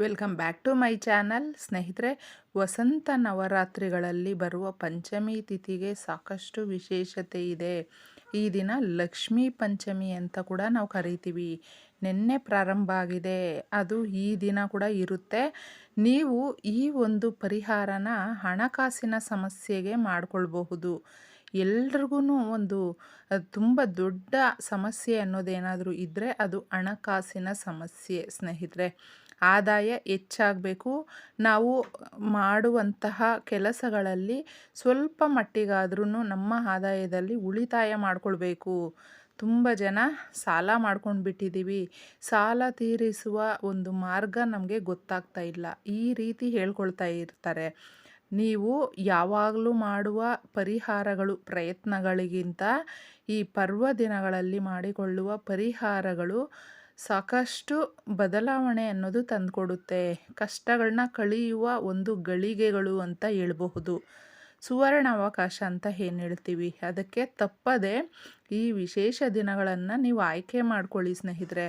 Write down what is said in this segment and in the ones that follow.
Welcome back to my channel. ಸ್ನೇಹಿತರೆ, ವಸಂತ ನವರಾತ್ರಿಗಳಲ್ಲಿ ಬರುವ ಪಂಚಮಿ ತಿಥಿಗೆ ಸಾಕಷ್ಟು ವಿಶೇಷತೆ ಇದೆ. ಈ ದಿನ ಲಕ್ಷ್ಮೀ ಪಂಚಮಿ ಅಂತ ಕೂಡ ನಾವು ಕರಿತೀವಿ. ನಿನ್ನೆ ಪ್ರಾರಂಭ ಆಗಿದೆ. ಅದು ಈ ದಿನ ಕೂಡ ಇರುತ್ತೆ. ನೀವು ಈ ಒಂದು ಪರಿಹಾರನ ಹಣಕಾಸಿನ ಸಮಸ್ಯೆಗೆ ಮಾಡಿಕೊಳ್ಬಹುದು. ಎಲ್ರಿಗೂ ಒಂದು ತುಂಬ ದೊಡ್ಡ ಸಮಸ್ಯೆ ಅನ್ನೋದೇನಾದರೂ ಇದ್ದರೆ ಅದು ಹಣಕಾಸಿನ ಸಮಸ್ಯೆ. ಸ್ನೇಹಿತರೆ ಆದಾಯ ಹೆಚ್ಚಾಗಬೇಕು. ನಾವು ಮಾಡುವಂತಹ ಕೆಲಸಗಳಲ್ಲಿ ಸ್ವಲ್ಪ ಮಟ್ಟಿಗಾದ್ರೂ ನಮ್ಮ ಆದಾಯದಲ್ಲಿ ಉಳಿತಾಯ ಮಾಡಿಕೊಳ್ಬೇಕು. ತುಂಬ ಜನ ಸಾಲ ಮಾಡ್ಕೊಂಡು ಬಿಟ್ಟಿದ್ದೀವಿ ಸಾಲ ತೀರಿಸುವ ಒಂದು ಮಾರ್ಗ ನಮಗೆ ಗೊತ್ತಾಗ್ತಾ ಇಲ್ಲ. ಈ ರೀತಿ ಹೇಳ್ಕೊಳ್ತಾ ಇರ್ತಾರೆ. ನೀವು ಯಾವಾಗಲೂ ಮಾಡುವ ಪರಿಹಾರಗಳು, ಪ್ರಯತ್ನಗಳಿಗಿಂತ ಈ ಪರ್ವ ದಿನಗಳಲ್ಲಿ ಮಾಡಿಕೊಳ್ಳುವ ಪರಿಹಾರಗಳು ಸಾಕಷ್ಟು ಬದಲಾವಣೆ ಅನ್ನೋದು ತಂದುಕೊಡುತ್ತೆ. ಕಷ್ಟಗಳನ್ನ ಕಳೆಯುವ ಒಂದು ಗಳಿಗೆಗಳು ಅಂತ ಹೇಳಬಹುದು. ಸುವರ್ಣ ಅವಕಾಶ ಅಂತ ಏನು ಹೇಳ್ತೀವಿ? ಅದಕ್ಕೆ ತಪ್ಪದೆ ಈ ವಿಶೇಷ ದಿನಗಳನ್ನು ನೀವು ಆಯ್ಕೆ ಮಾಡ್ಕೊಳ್ಳಿ ಸ್ನೇಹಿತರೆ.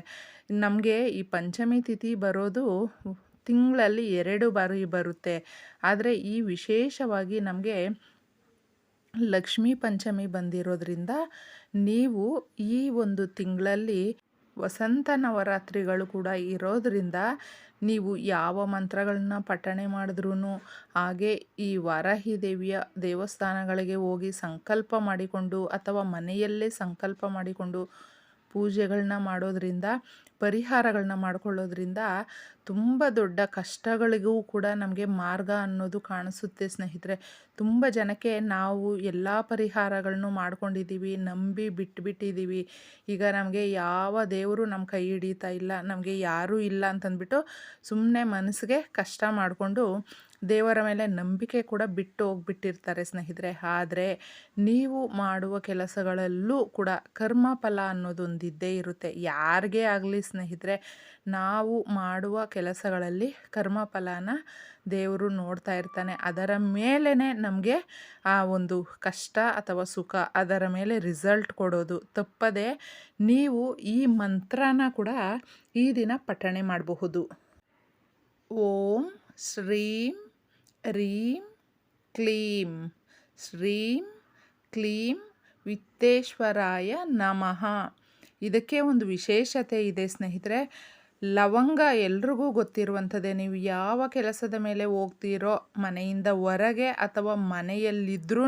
ನಮಗೆ ಈ ಪಂಚಮಿ ತಿಥಿ ಬರೋದು ತಿಂಗಳಲ್ಲಿ ಎರಡು ಬಾರಿ ಬರುತ್ತೆ. ಆದರೆ ಈ ವಿಶೇಷವಾಗಿ ನಮಗೆ ಲಕ್ಷ್ಮೀ ಪಂಚಮಿ ಬಂದಿರೋದ್ರಿಂದ ನೀವು ಈ ಒಂದು ತಿಂಗಳಲ್ಲಿ ವಸಂತ ನವರಾತ್ರಿಗಳು ಕೂಡ ಇರೋದರಿಂದ ನೀವು ಯಾವ ಮಂತ್ರಗಳನ್ನ ಪಠಣೆ ಮಾಡಿದ್ರೂ ಹಾಗೆ ಈ ವಾರಾಹಿ ದೇವಿಯ ದೇವಸ್ಥಾನಗಳಿಗೆ ಹೋಗಿ ಸಂಕಲ್ಪ ಮಾಡಿಕೊಂಡು ಅಥವಾ ಮನೆಯಲ್ಲೇ ಸಂಕಲ್ಪ ಮಾಡಿಕೊಂಡು ಪೂಜೆಗಳನ್ನ ಮಾಡೋದರಿಂದ ಪರಿಹಾರಗಳನ್ನ ಮಾಡ್ಕೊಳ್ಳೋದ್ರಿಂದ ತುಂಬ ದೊಡ್ಡ ಕಷ್ಟಗಳಿಗೂ ಕೂಡ ನಮಗೆ ಮಾರ್ಗ ಅನ್ನೋದು ಕಾಣಿಸುತ್ತೆ ಸ್ನೇಹಿತರೆ. ತುಂಬ ಜನಕ್ಕೆ ನಾವು ಎಲ್ಲ ಪರಿಹಾರಗಳನ್ನು ಮಾಡ್ಕೊಂಡಿದ್ದೀವಿ ನಂಬಿ ಬಿಟ್ಬಿಟ್ಟಿದ್ದೀವಿ ಈಗ ನಮಗೆ ಯಾವ ದೇವರು ನಮ್ಮ ಕೈ ಹಿಡಿತಾ ಇಲ್ಲ, ನಮಗೆ ಯಾರೂ ಇಲ್ಲ ಅಂತಂದ್ಬಿಟ್ಟು ಸುಮ್ಮನೆ ಮನಸ್ಸಿಗೆ ಕಷ್ಟ ಮಾಡಿಕೊಂಡು ದೇವರ ಮೇಲೆ ನಂಬಿಕೆ ಕೂಡ ಬಿಟ್ಟು ಹೋಗ್ಬಿಟ್ಟಿರ್ತಾರೆ ಸ್ನೇಹಿತರೆ. ಆದರೆ ನೀವು ಮಾಡುವ ಕೆಲಸಗಳಲ್ಲೂ ಕೂಡ ಕರ್ಮ ಫಲ ಅನ್ನೋದೊಂದಿದ್ದೇ ಇರುತ್ತೆ. ಯಾರಿಗೇ ಆಗಲಿ ಸ್ನೇಹಿತರೆ, ನಾವು ಮಾಡುವ ಕೆಲಸಗಳಲ್ಲಿ ಕರ್ಮ ಫಲನ ದೇವರು ನೋಡ್ತಾ ಇರ್ತಾನೆ. ಅದರ ಮೇಲೇ ನಮಗೆ ಆ ಒಂದು ಕಷ್ಟ ಅಥವಾ ಸುಖ ಅದರ ಮೇಲೆ ರಿಸಲ್ಟ್ ಕೊಡೋದು ತಪ್ಪದೆ ನೀವು ಈ ಮಂತ್ರನ ಕೂಡ ಈ ದಿನ ಪಠಣೆ ಮಾಡಬಹುದು. ಓಂ ಶ್ರೀಂ ರೀಂ ಕ್ಲೀಂ. ಶ್ರೀಂ ಕ್ಲೀಂ ವಿತ್ತೇಶ್ವರಾಯ ನಮಃ. ಇದಕ್ಕೆ ಒಂದು ವಿಶೇಷತೆ ಇದೆ ಸ್ನೇಹಿತರೆ. ಲವಂಗ ಎಲ್ರಿಗೂ ಗೊತ್ತಿರುವಂಥದ್ದೇ. ನೀವು ಯಾವ ಕೆಲಸದ ಮೇಲೆ ಹೋಗ್ತೀರೋ, ಮನೆಯಿಂದ ಹೊರಗೆ ಅಥವಾ ಮನೆಯಲ್ಲಿದ್ದರೂ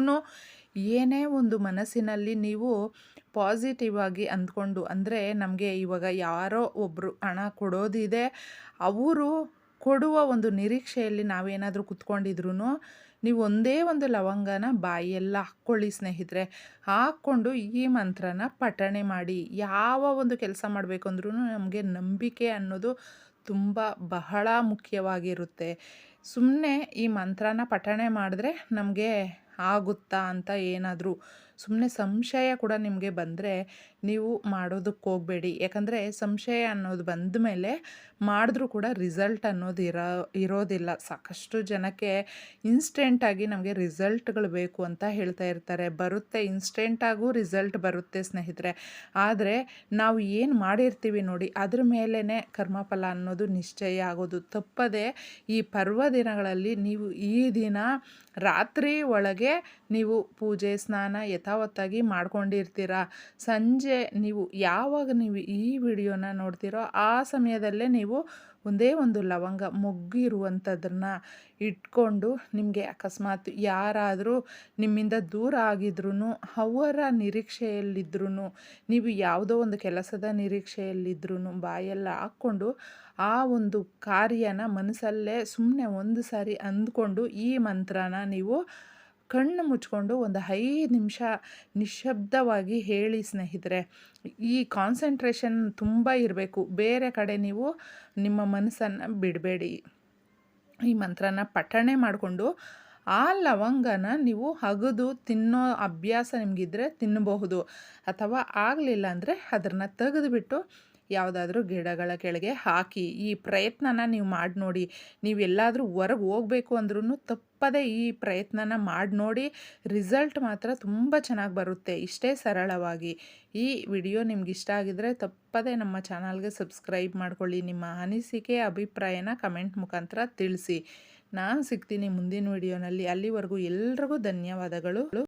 ಏನೇ ಒಂದು ಮನಸ್ಸಿನಲ್ಲಿ ನೀವು ಪಾಸಿಟಿವ್ ಆಗಿ ಅಂದ್ಕೊಂಡು, ಅಂದರೆ ನಮಗೆ ಇವಾಗ ಯಾರೋ ಒಬ್ಬರು ಹಣ ಕೊಡೋದಿದೆ. ಅವರು ಕೊಡುವ ಒಂದು ನಿರೀಕ್ಷೆಯಲ್ಲಿ ನಾವೇನಾದರೂ ಕುತ್ಕೊಂಡಿದ್ರು ನೀವು ಒಂದೇ ಒಂದು ಲವಂಗನ ಬಾಯಿಯೆಲ್ಲ ಹಾಕ್ಕೊಳ್ಳಿ ಸ್ನೇಹಿತರೆ. ಹಾಕ್ಕೊಂಡು ಈ ಮಂತ್ರನ ಪಠಣೆ ಮಾಡಿ. ಯಾವ ಒಂದು ಕೆಲಸ ಮಾಡಬೇಕು ಅಂದ್ರೂ ನಮಗೆ ನಂಬಿಕೆ ಅನ್ನೋದು ತುಂಬ ಬಹಳ ಮುಖ್ಯವಾಗಿರುತ್ತೆ. ಸುಮ್ಮನೆ ಈ ಮಂತ್ರನ ಪಠಣೆ ಮಾಡಿದ್ರೆ ನಮಗೆ ಆಗುತ್ತಾ ಅಂತ ಏನಾದರೂ ಸುಮ್ಮನೆ ಸಂಶಯ ಕೂಡ ನಿಮಗೆ ಬಂದರೆ ನೀವು ಮಾಡೋದಕ್ಕೆ ಹೋಗಬೇಡಿ. ಯಾಕಂದರೆ ಸಂಶಯ ಅನ್ನೋದು ಬಂದ ಮೇಲೆ ಮಾಡಿದ್ರೂ ಕೂಡ ರಿಸಲ್ಟ್ ಅನ್ನೋದು ಇರೋ, ಇರೋದಿಲ್ಲ. ಸಾಕಷ್ಟು ಜನಕ್ಕೆ ಇನ್ಸ್ಟೆಂಟಾಗಿ ನಮಗೆ ರಿಸಲ್ಟ್ಗಳು ಬೇಕು ಅಂತ ಹೇಳ್ತಾ ಇರ್ತಾರೆ. ಬರುತ್ತೆ ಇನ್ಸ್ಟೆಂಟಾಗೂ ರಿಸಲ್ಟ್ ಬರುತ್ತೆ ಸ್ನೇಹಿತರೆ. ಆದರೆ ನಾವು ಏನು ಮಾಡಿರ್ತೀವಿ ನೋಡಿ, ಅದ್ರ ಮೇಲೇ ಕರ್ಮಫಲ ಅನ್ನೋದು ನಿಶ್ಚಯ ಆಗೋದು. ತಪ್ಪದೆ ಈ ಪರ್ವ ದಿನಗಳಲ್ಲಿ ನೀವು ಈ ದಿನ ರಾತ್ರಿ ಒಳಗೆ ನೀವು ಪೂಜೆ, ಸ್ನಾನ ಯಥಾವತ್ತಾಗಿ ಮಾಡ್ಕೊಂಡಿರ್ತೀರ? ಸಂಜೆ ನೀವು ಯಾವಾಗ ನೀವು ಈ ವಿಡಿಯೋನ ನೋಡ್ತೀರೋ ಆ ಸಮಯದಲ್ಲೇ ನೀವು ಒಂದೇ ಒಂದು ಲವಂಗ ಮೊಗ್ಗಿರುವಂಥದ್ದನ್ನ ಇಟ್ಕೊಂಡು ನಿಮಗೆ ಅಕಸ್ಮಾತ್ ಯಾರಾದರೂ ನಿಮ್ಮಿಂದ ದೂರ ಆಗಿದ್ರೂ ಅವರ ನಿರೀಕ್ಷೆಯಲ್ಲಿದ್ರೂ ನೀವು ಯಾವುದೋ ಒಂದು ಕೆಲಸದ ನಿರೀಕ್ಷೆಯಲ್ಲಿದ್ರೂ ಬಾಯೆಲ್ಲ ಹಾಕ್ಕೊಂಡು ಆ ಒಂದು ಕಾರ್ಯನ ಮನಸ್ಸಲ್ಲೇ ಸುಮ್ಮನೆ ಒಂದು ಸಾರಿ ಅಂದ್ಕೊಂಡು ಈ ಮಂತ್ರನ ನೀವು ಕಣ್ಣು ಮುಚ್ಕೊಂಡು ಒಂದು ಐದು ನಿಮಿಷ ನಿಶಬ್ದವಾಗಿ ಹೇಳಿ ಸ್ನೇಹಿತರೆ, ಈ ಕಾನ್ಸಂಟ್ರೇಷನ್ ತುಂಬ ಇರಬೇಕು. ಬೇರೆ ಕಡೆ ನೀವು ನಿಮ್ಮ ಮನಸ್ಸನ್ನು ಬಿಡಬೇಡಿ. ಈ ಮಂತ್ರನ ಪಠಣೆ ಮಾಡಿಕೊಂಡು ಆ ಲವಂಗನ ನೀವು ಅಗದು, ತಿನ್ನೋ ಅಭ್ಯಾಸ ನಿಮಗಿದ್ರೆ ತಿನ್ನಬಹುದು. ಅಥವಾ ಆಗಲಿಲ್ಲ ಅಂದರೆ ಅದನ್ನು ತೆಗೆದುಬಿಟ್ಟು ಯಾವುದಾದ್ರೂ ಗಿಡಗಳ ಕೆಳಗೆ ಹಾಕಿ ಈ ಪ್ರಯತ್ನನ ನೀವು ಮಾಡಿ ನೋಡಿ, ನೀವು ಎಲ್ಲಾದರೂ ಹೊರಗೆ ಹೋಗಬೇಕು ಅಂದ್ರೂ ತಪ್ಪದೇ ಈ ಪ್ರಯತ್ನನ ಮಾಡಿ ನೋಡಿ ರಿಸಲ್ಟ್ ಮಾತ್ರ ತುಂಬ ಚೆನ್ನಾಗಿ ಬರುತ್ತೆ, ಇಷ್ಟೇ ಸರಳವಾಗಿ. ಈ ವಿಡಿಯೋ ನಿಮ್ಗೆ ಇಷ್ಟ ಆಗಿದ್ರೆ ತಪ್ಪದೇ ನಮ್ಮ ಚಾನಲ್ಗೆ ಸಬ್ಸ್ಕ್ರೈಬ್ ಮಾಡ್ಕೊಳ್ಳಿ, ನಿಮ್ಮ ಅನಿಸಿಕೆ, ಅಭಿಪ್ರಾಯನ ಕಮೆಂಟ್ ಮುಖಾಂತರ ತಿಳಿಸಿ. ನಾನು ಸಿಗ್ತೀನಿ ಮುಂದಿನ ವಿಡಿಯೋನಲ್ಲಿ, ಅಲ್ಲಿವರೆಗೂ ಎಲ್ರಿಗೂ ಧನ್ಯವಾದಗಳು.